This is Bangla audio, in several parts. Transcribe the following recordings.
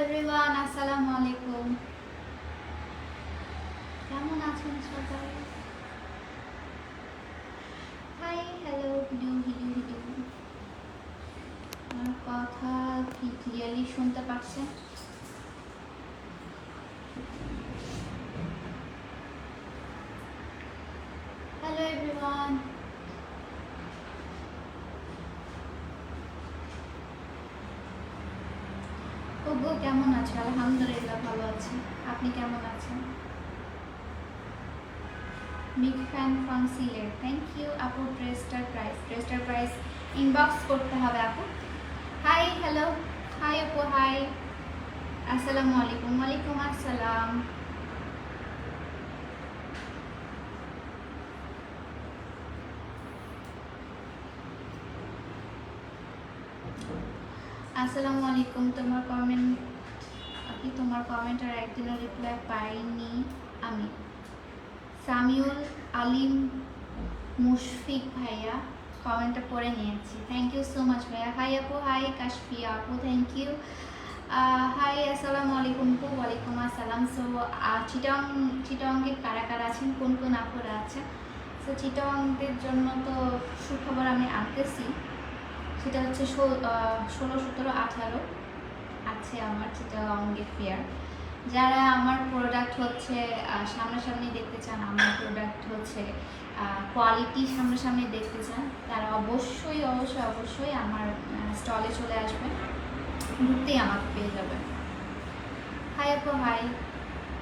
এভরিওয়ান আসসালামু আলাইকুম। কেমন আছেন সবাই? হাই হ্যালো হিডু হিডু হিডু আমার কথা কি ক্লিয়ারলি শুনতে পাচ্ছেন? হ্যালো এভরিওয়ান ওগো কেমন আছে? আলহামদুলিল্লাহ ভালো আছি। আপনি কেমন আছেন? Big fan from Sylhet thank you আপু ড্রেসটার প্রাইস ড্রেসটার প্রাইস ইনবক্স করতে হবে, আপু। হাই হ্যালো হাই আপু হাই আসসালামু আলাইকুম। ওয়ালাইকুম আসসালাম। আসসালামু আলাইকুম, তোমার কমেন্ট কি তোমার কমেন্ট আর একদিনও রিপ্লাই পাইনি আমি। সামিউল আলিম মুশফিক ভাইয়া কমেন্টটা পড়ে নিয়েছি। থ্যাংক ইউ সো মাচ ভাইয়া। হাই আপু হাই কাশফিয়া আপু থ্যাংক ইউ হাই আসসালামু আলাইকুম আপু, ওয়ালাইকুম আসসালাম। সো চিটং চিটংয়ে কারা কারা আছেন, কোন কোন আপুরা আছেন? সো চিটংদের জন্য তো সুখবর আমি আনতেছি। সেটা হচ্ছে ষোলো, সতেরো, আঠারো আছে আমার, যেটা অঙ্গে ফেয়ার যারা আমার প্রোডাক্ট হচ্ছে সামনাসামনি দেখতে চান, আমার প্রোডাক্ট হচ্ছে কোয়ালিটি সামনাসামনি দেখতে চান, তারা অবশ্যই অবশ্যই অবশ্যই আমার স্টলে চলে আসবেন ঘুরতেই আমাকে পেয়ে যাবেন হাই আপু হাই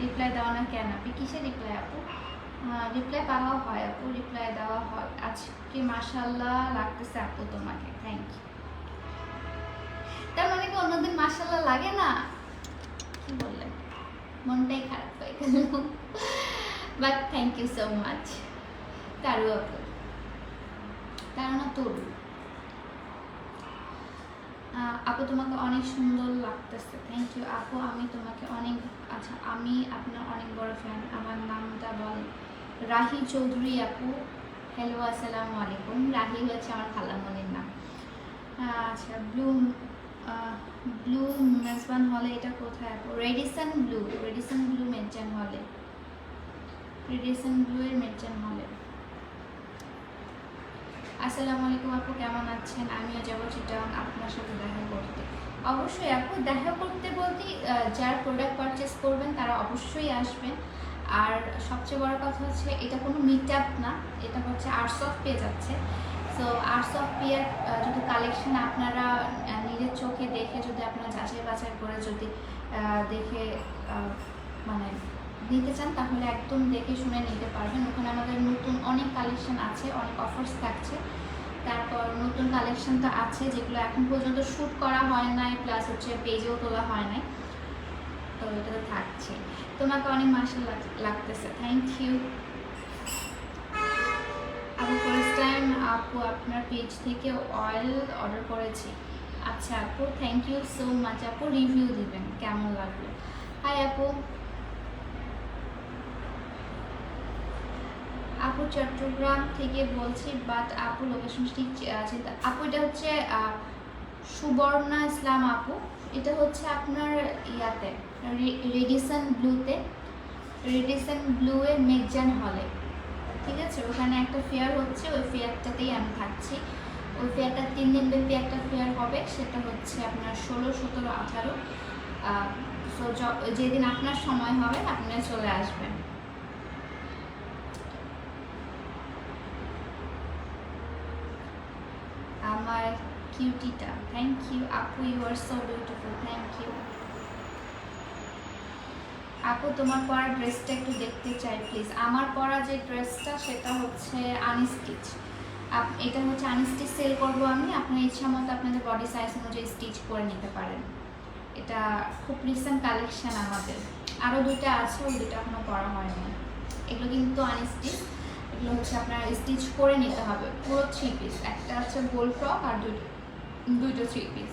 রিপ্লাই দেওয়া না কেন? আপনি কিসের রিপ্লাই আপু? রিপ্লাই পাওয়া হয়, আপু রিপ্লাই দেওয়া হয়। আজকে মাসাল্লাহ লাগতেছে আপু তোমাকে থ্যাংক ইউ তার মানে কি অন্যদিন মাসাল্লাহ লাগে না? কি বললেন মনটাই খারাপ হয়ে গেল। But thank you so much Taru আপু। তার না তরু। আপু তোমাকে অনেক সুন্দর লাগতেছে। থ্যাংক ইউ আপু, আমি তোমাকে অনেক আচ্ছা আমি আপনার অনেক বড় ফ্যান আমার নামটা বলেন রাহি চৌধুরী আপু। হ্যালো আসসালামু আলাইকুম। রাহি হচ্ছে আমার খালামনির নাম। আচ্ছা ব্লু ব্লু মেজবান হলে এটা কোথায় আপু? রেডিসন ব্লু রেডিসন ব্লু মেজান হলে রেডিসন ব্লু এর মেজান হলে আসসালামু আলাইকুম আপু, কেমন আছেন? আমিও যাব চিটাং, আপনার সাথে দেখা করতে। অবশ্যই আপু, দেখা করতে বলতে যারা প্রোডাক্ট পারচেস করবেন, তারা অবশ্যই আসবেন। আর সবচেয়ে বড় কথা হচ্ছে, এটা কোনো মিট আপ না, এটা হচ্ছে আর্টস অফ পেজ আছে সো আর্টস অফ পেয়ার যদি কালেকশন আপনারা নিজের চোখে দেখে যদি আপনারা যাচাই বাছাই করে যদি দেখে মানে নিতে চান, তাহলে একদম দেখে শুনে নিতে পারবেন। ওখানে আমাদের নতুন অনেক কালেকশন আছে, অনেক অফার্স থাকছে। তারপর নতুন কালেকশন তো আছে, যেগুলো এখন পর্যন্ত শ্যুট করা হয় নাই প্লাস হচ্ছে পেজেও তোলা হয় নাই। তো এটা থাকছে। তোমাকে অনেক মাসে লাগতেছে। থ্যাংক ইউ আপু ফার্স্ট টাইম আপু, আপনার পেজ থেকে অয়েল অর্ডার করেছি। আচ্ছা আপু থ্যাংক ইউ সো মাচ আপু রিভিউ দিবেন, কেমন লাগল? হাই আপু। আপু, চট্টগ্রাম থেকে বলছি বাট আপু লোকেশন ঠিক চিন্তা আপু, এটা হচ্ছে সুবর্ণা ইসলাম আপু। এটা হচ্ছে আপনার ইয়াতে। রেডিসন ব্লুতে, রেডিসন ব্লু এর মেকজান হলে, ঠিক আছে? ওখানে একটা ফেয়ার হচ্ছে, ওই ফেয়ারটাতেই আমি থাকছি। ওই ফেয়ারটা তিন দিন ব্যাপী একটা ফেয়ার হবে, সেটা হচ্ছে আপনার ষোলো, সতেরো, আঠারো। যেদিন আপনার সময় হবে আপনারা চলে আসবেন। আমার কিউটিটা থ্যাংক ইউ আপু you are so beautiful thank you আপু, তোমার পরা ড্রেসটা একটু দেখতে চাই প্লিজ আমার পরা যে ড্রেসটা, সেটা হচ্ছে আনস্টিচ এটা হচ্ছে আনস্টিচ সেল করব আমি। আপনার ইচ্ছা মতো আপনাদের বডি সাইজ অনুযায়ী স্টিচ করে নিতে পারেন। এটা খুব রিসেন্ট কালেকশান আমাদের। আরও দুইটা আছে, ওই দুটো এখনও পরা হয়নি। এগুলো কিন্তু আনস্টিচ এগুলো হচ্ছে আপনার স্টিচ করে নিতে হবে। পুরো থ্রি পিস একটা হচ্ছে গোল ফ্রক আর দুটো দুইটো থ্রি পিস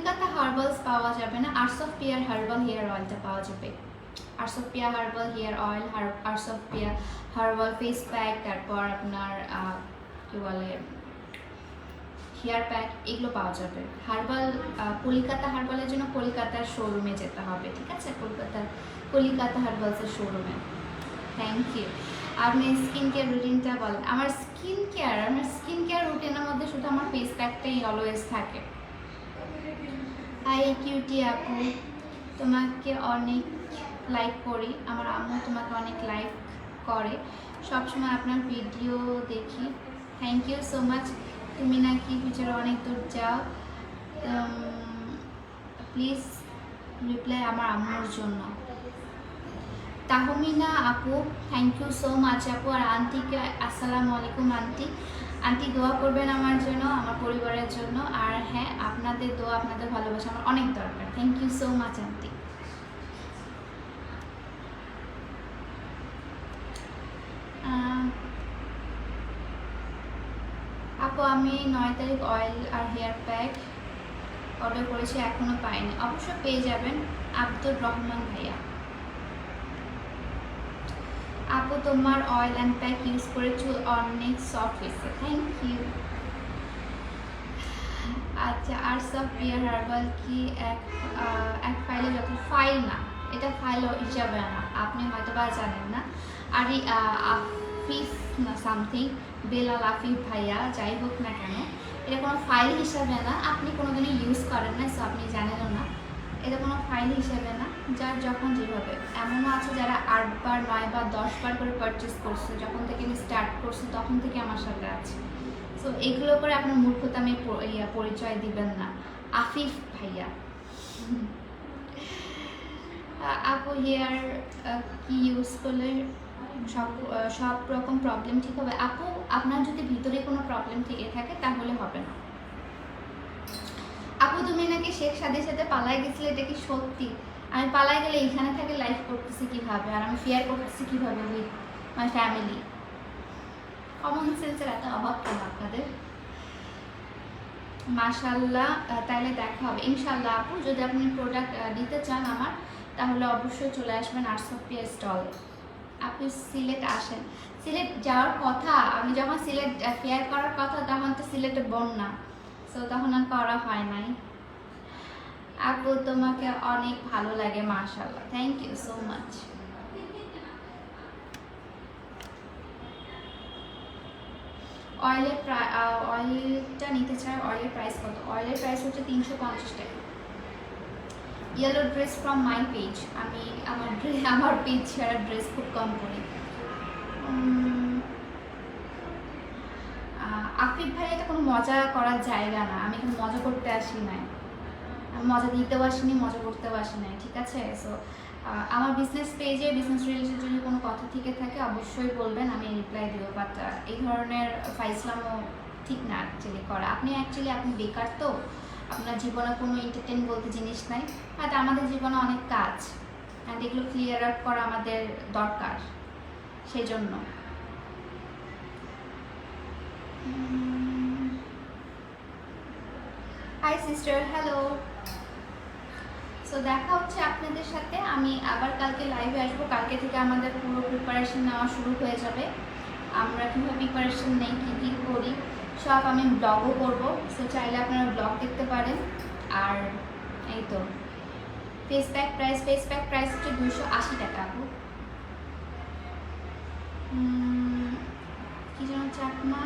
কলকাতা হার্বালস পাওয়া যাবে না, Arts of Pear herbal hair অয়েলটা পাওয়া যাবে। আরসোপিয়া হার্বাল হেয়ার অয়েল আরসোপিয়া হার্বাল ফেস প্যাক, তারপর আপনার কি বলে, হেয়ার প্যাক, এগুলো পাওয়া যাবে। হার্বাল কলকাতা হার্বালের জন্য কলকাতার শোরুমে যেতে হবে, ঠিক আছে? কলকাতার, কলিকাতা হার্বালসের শোরুমে। থ্যাংক ইউ আপনি স্কিন কেয়ার রুটিনটা বলেন। আমার স্কিন কেয়ার আমার স্কিন কেয়ার রুটিনের মধ্যে শুধু আমার ফেস প্যাকটাই অলওয়েজ থাকে। হাই কিউটি আপু, তোমাকে অনেক লাইক করি। আমার আম্মু তোমাকে অনেক লাইক করে। সবসময় আপনার ভিডিও দেখি। থ্যাংক ইউ সো মাচ তুমি নাকি ফিউচারে অনেক দূর যাও। প্লিজ রিপ্লাই আমার আম্মুর জন্য। তাহমিনা আপু থ্যাংক ইউ সো মাচ আপু। আর আন্টিকে, আসসালামু আলাইকুম আন্টি। আন্টি দোয়া করবেন আমার জন্য, আমার পরিবারের জন্য। আর হ্যাঁ আপনাদের দোয়া, আপনাদের ভালোবাসা আমার অনেক দরকার। Thank you so much aunty. আপু, আমি নয় তারিখ অয়েল আর হেয়ার প্যাক অর্ডার করেছি এখনও পাইনি। অবশ্যই পেয়ে যাবেন আব্দুর রহমান ভাইয়া। আপু, তোমার অয়েল অ্যান্ড প্যাক ইউজ করে চুল অনেক সফট হয়েছে। থ্যাংক ইউ আচ্ছা আর সব পিয়ার হার্বাল কি এক এক ফাইলে যত ফাইল না, এটা ফাইল হিসাবে না, আপনি হয়তো বা জানেন না। আর আফিফ না সামথিং বেলাল আফিফ ভাইয়া, যাই হোক না কেন, এটা কোনো ফাইল হিসাবে না, আপনি কোনোদিনই ইউজ করেন না সো আপনি জানেনও না। এটা কোনো ফাইল হিসেবে না। যার যখন যেভাবে। এমনও আছে যারা আটবার, নয়বার, দশবার করে পারচেস করছে। যখন থেকে আমি স্টার্ট করছি, তখন থেকে আমার সাথে আছে। সো এগুলো করে আপনার মূর্খতা আমি ইয়া, পরিচয় দিবেন না। আফিফ ভাইয়া। আপু হেয়ার কি ইউজ করলে সব সব রকম প্রবলেম ঠিক হবে? আপু, আপনার যদি ভিতরে কোনো প্রবলেম থেকে থাকে, তাহলে হবে না। আপু, তুমি নাকি শেখ সাদের সাথে পালাই গেছিলে, এটা কি সত্যি? আমি পালাই গেলে এইখানে থেকে লাইফ করতেছি কীভাবে? আর আমি ফেয়ার করতেছি কীভাবে উইথ মাই ফ্যামিলি কমন সেন্সের এত অভাব কেন আপনাদের? মাশাল্লাহ তাহলে দেখা হবে। ইনশাল্লাহ আপু, যদি আপনি প্রোডাক্ট দিতে চান আমার, তাহলে অবশ্যই চলে আসবেন আর্টসপিয়া স্টল আপনি সিলেট আসেন। সিলেট যাওয়ার কথা, আমি যখন সিলেট ফেয়ার করার কথা, তখন তো সিলেটে বন্যা। সো তখন আর করা হয় নাই। আপু তোমাকে অনেক ভালো লাগে মাশাল্লাহ থ্যাংক ইউ সো মাচ অয়েলের অয়েলটা নিতে চাই অয়েলের প্রাইস কত? অয়েলের প্রাইস হচ্ছে তিনশো পঞ্চাশ টাকা। Yellow dress from my page আমি আমার আমার পেজ ছাড়া ড্রেস খুব কম করি আফিফ ভাই, এটা কোনো মজা করার জায়গা না। আমি এখানে মজা করতে আসি নাই। আমি মজা দিতেও আসিনি, মজা করতেও আসি নাই ঠিক আছে? সো আমার বিজনেস পেজে বিজনেস রিলেটেড যদি কোনো কথা থেকে থাকে, অবশ্যই বলবেন, আমি রিপ্লাই দেবো। বাট এই ধরনের ফাইসলামও ঠিক না অ্যাকচুয়ালি করা। আপনি অ্যাকচুয়ালি আপনি বেকার তো, আপনার জীবনে কোনো এন্টারটেন বলতে জিনিস নাই। হয়তো আমাদের জীবনে অনেক কাজ। অ্যান্ড এগুলো ক্লিয়ার আপ করা আমাদের দরকার, সেই জন্য। হাই সিস্টার হ্যালো সো দেখা হচ্ছে আপনাদের সাথে। আমি আবার কালকে লাইভে আসব। কালকে থেকে আমাদের পুরো প্রিপারেশন নেওয়া শুরু হয়ে যাবে। আমরা কীভাবে প্রিপারেশন নেই, কী কী করি, সব আমি ব্লগও করব। সো চাইলে আপনারা ব্লগ দেখতে পারেন। আর এই তো face pack price face pack price হচ্ছে দুশো আশি টাকা, আপু উম, কি যেন চাকমা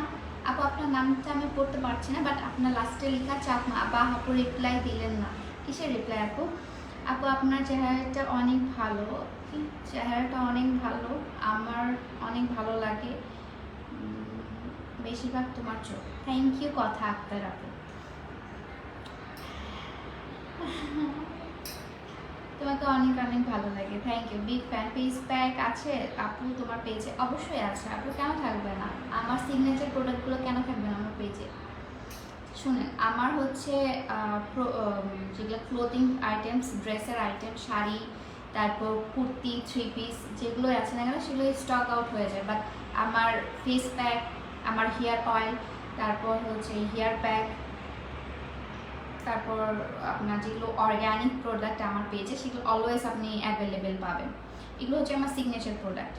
আপু আপনার নামটা আমি পড়তে পারছি না বাট আপনার লাস্টে লেখা চাকমা বা আপু রিপ্লাই দিলেন না। কিসের রিপ্লাই আপু? আপু, আপনার চেহারাটা অনেক ভালো। চেহারাটা অনেক ভালো, আমার অনেক ভালো লাগে। বেশিরভাগ তোমার চোখ। থ্যাংক ইউ কথা আক্তার আপু। তোমাকে অনেক অনেক ভালো লাগে। Thank you big fan page pack আছে। আপু, তোমার পেজে অবশ্যই আছে। আপু, কেন থাকবে না? আমার সিগনেচার প্রোডাক্টগুলো কেন থাকবে না আমার পেজে শুনেন, আমার হচ্ছে যেগুলো ক্লোথিং আইটেমস ড্রেসের আইটেম শাড়ি, তারপর কুর্তি থ্রি পিস যেগুলো আছে না কেন, সেগুলো স্টক আউট হয়ে যায়। বাট আমার ফেস প্যাক আমার হেয়ার অয়েল তারপর হচ্ছে হেয়ার প্যাক তারপর আপনার যেগুলো অর্গ্যানিক প্রোডাক্ট আমার পেয়েছে, সেগুলো অলওয়েজ আপনি অ্যাভেলেবেল পাবেন। এগুলো হচ্ছে আমার সিগনেচার প্রোডাক্ট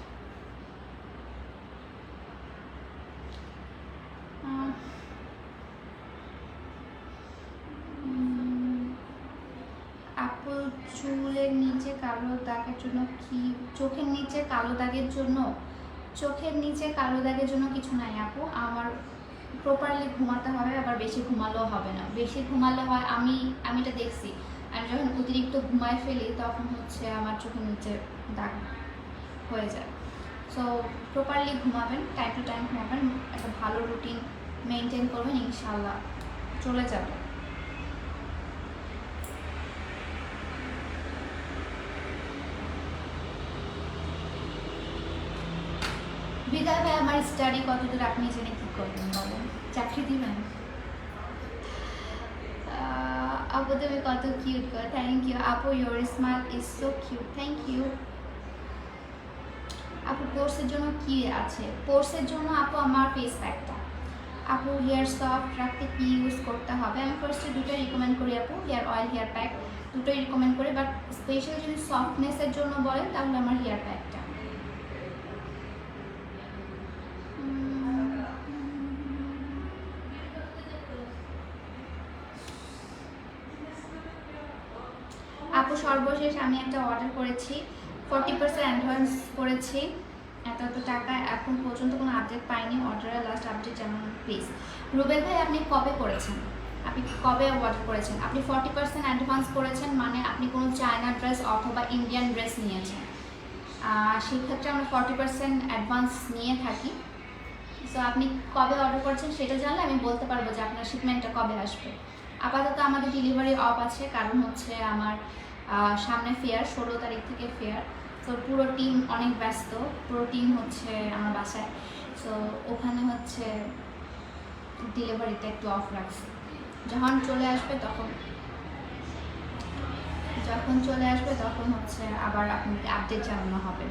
আপল চুলের নিচে কালো দাগের জন্য কি, চোখের নিচে কালো দাগের জন্য? চোখের নিচে কালো দাগের জন্য কিছু নাই আপু। আমার প্রপারলি ঘুমাতে হবে, আবার বেশি ঘুমালেও হবে না। বেশি ঘুমালে হয়, আমি আমি এটা দেখছি। আমি যখন অতিরিক্ত ঘুমায় ফেলি, তখন হচ্ছে আমার চোখের নিচে দাগ হয়ে যায়। সো প্রপারলি ঘুমাবেন টাইম টু টাইম ঘুমাবেন, একটা ভালো রুটিন মেনটেন করবেন ইনশাল্লাহ চলে যাবে। বিদায় আমার স্টাডি কতদূর আপনি জেনে করবেন বলেন। চাকরি দিবেন? আপু তুমি কত কিউট গো থ্যাংক ইউ আপু your smile is so cute thank you আপু কোর্সের জন্য কি আছে? কোর্সের জন্য আপু, আমার ফেস প্যাকটা আপু হেয়ার সফট রাখতে কি ইউজ করতে হবে? আমি ফার্স্টে দুটোই রিকমেন্ড করি আপু হেয়ার অয়েল হেয়ার প্যাক দুটোই রিকমেন্ড করি বাট স্পেশাল যদি সফটনেসের জন্য বলেন, তাহলে আমার হেয়ার প্যাকটা আপু সর্বশেষ আমি একটা অর্ডার করেছি। ফর্টি পার্সেন্ট অ্যাডভান্স করেছি। এত এত টাকা এখন পর্যন্ত কোনো আপডেট পাইনি। অর্ডারের লাস্ট আপডেট যেমন প্লিজ রুবেল ভাই, আপনি কবে করেছেন? আপনি কবে অর্ডার করেছেন? আপনি ফর্টি পার্সেন্ট অ্যাডভান্স করেছেন মানে আপনি কোনো চায়না ড্রেস অথবা ইন্ডিয়ান ড্রেস নিয়েছেন। সেক্ষেত্রে আমরা ফর্টি পার্সেন্ট অ্যাডভান্স নিয়ে থাকি। সো আপনি কবে অর্ডার করেছেন সেটা জানলে আমি বলতে পারব যে আপনার শিপমেন্টটা কবে আসবে। আপাতত আমাদের ডেলিভারি অফ আছে। কারণ হচ্ছে আমার সামনে ফেয়ার ষোলো তারিখ থেকে ফেয়ার তো পুরো টিম অনেক ব্যস্ত। পুরো টিম হচ্ছে আমার বাসায়। সো ওখানে হচ্ছে ডেলিভারিটা একটু অফ রাখছি। যখন চলে আসবে তখন, যখন চলে আসবে তখন হচ্ছে আবার আপনাকে আপডেট জানানো হবে।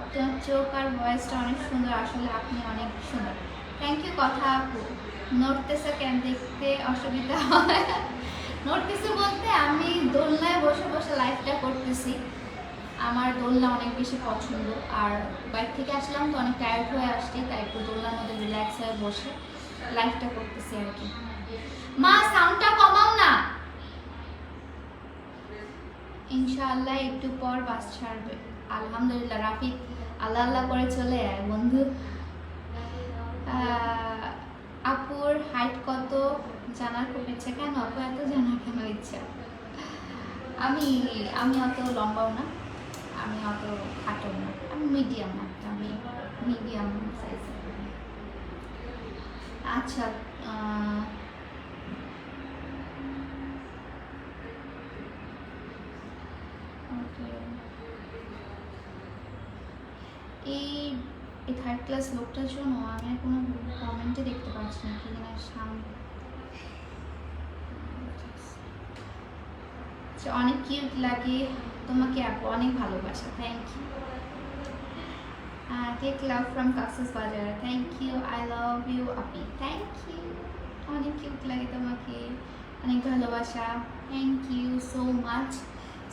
আপনার চোখ আর ভয়েসটা অনেক সুন্দর, আসলে আপনি অনেক সুন্দর। থ্যাংক ইউ কথা আপু। নড়তেছে কেন দেখতে অসুবিধা হয়? নড়তেছে বলতে, আমি দোলনায় বসে বসে লাইফটা করতেছি। আমার দোলনা অনেক বেশি পছন্দ। আর বাইক থেকে আসলাম তো অনেক টায়ার্ড হয়ে আসছি, তাই একটু দোলনার মধ্যে রিল্যাক্স হয়ে বসে লাইফটা করতেছি আর কি। মা সাউন্ডটা কমাও না। ইনশাআল্লাহ একটু পর বাস ছাড়বে। আলহামদুলিল্লাহ, রাফিক আল্লাহ আল্লাহ করে চলে আয় বন্ধু। আপুর হাইট কত? জানার খুব ইচ্ছে। কেন আপু? এত জানার কেন ইচ্ছা? আমি আমি অত লম্বাও না। আমি অত খাটো না। আমি মিডিয়াম না। আমি মিডিয়াম সাইজ আচ্ছা এই এই থার্ড ক্লাস লোকটার জন্য আমি আর কোনো কমেন্টে দেখতে পাচ্ছি না, কি যেন সামনে অনেক কিউট লাগে, তোমাকে আপু অনেক ভালোবাসা thank you take love from কাকসাস বাজার thank you I love you Api thank you অনেক কিউট লাগে তোমাকে, অনেক ভালোবাসা thank you so much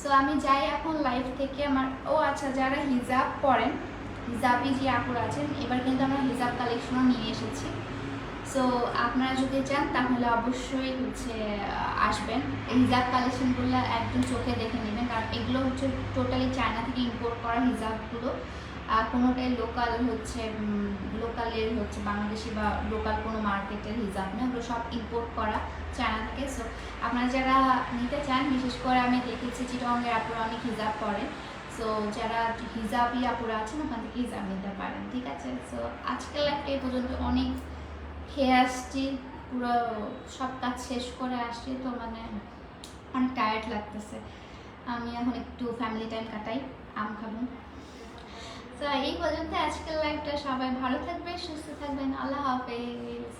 so আমি যাই এখন লাইফ থেকে আমার ও আচ্ছা যারা হিজাব পরেন হিজাবি যে আপুরা আছেন, এবার কিন্তু আমরা হিজাব কালেকশনও নিয়ে এসেছি। সো আপনারা যদি চান, তাহলে অবশ্যই হচ্ছে আসবেন। হিজাব কালেকশনগুলো একদম চোখে দেখে নেবেন, কারণ এগুলো হচ্ছে টোটালি চায়না থেকে ইম্পোর্ট করা হিজাবগুলো। কোনোটাই লোকাল হচ্ছে লোকালের হচ্ছে বাংলাদেশি বা লোকাল কোনো মার্কেটের হিজাব না, ওগুলো সব ইম্পোর্ট করা চায়না থেকে। সো আপনারা যারা নিতে চান, বিশেষ করে আমি দেখেছি চিটঙ্গের আপুরা অনেক হিজাব পরে সো যারা হিজাবি আপুরা আছেন ওখান থেকে হিজাব নিতে পারেন, ঠিক আছে? সো আজকের লাইফটা এই পর্যন্ত অনেক খেয়ে আসছি, পুরো সব কাজ শেষ করে আসছি, তো মানে অনেক টায়ার্ড লাগতেছে। আমি এখন একটু ফ্যামিলি টাইম কাটাই, আম খাব। তো এই পর্যন্ত আজকের লাইফটা সবাই ভালো থাকবে সুস্থ থাকবেন, আল্লাহ হাফেজ।